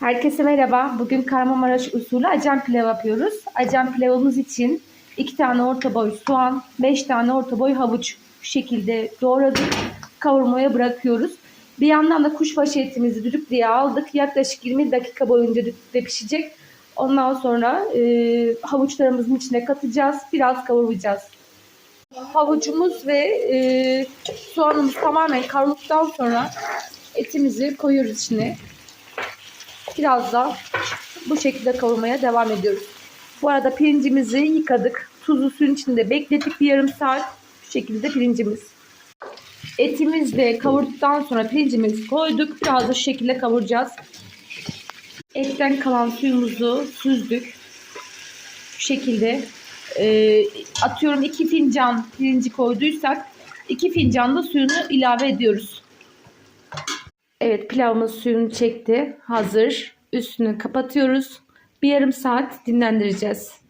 Herkese merhaba. Bugün Kahramanmaraş usulü acem pilav yapıyoruz. Acem pilavımız için 2 tane orta boy soğan, 5 tane orta boy havuç bu şekilde doğradık. Kavurmaya bırakıyoruz. Bir yandan da kuşbaşı etimizi düdüklüye aldık. Yaklaşık 20 dakika boyunca düdükte pişecek. Ondan sonra e, havuçlarımızın içine katacağız. Biraz kavuracağız. Havucumuz ve e, soğanımız tamamen kavrulduktan sonra etimizi koyuyoruz içine. Biraz da bu şekilde kavurmaya devam ediyoruz. Bu arada pirincimizi yıkadık. Tuzlu suyun içinde beklettik bir yarım saat. Bu şekilde pirincimiz. Etimiz de kavurduktan sonra pirincimizi koyduk. Biraz da şu şekilde kavuracağız. Etten kalan suyumuzu süzdük. Şu şekilde e, atıyorum 2 fincan pirinci koyduysak 2 fincan da suyunu ilave ediyoruz. Evet pilavımız suyunu çekti. Hazır. Üstünü kapatıyoruz. Bir yarım saat dinlendireceğiz.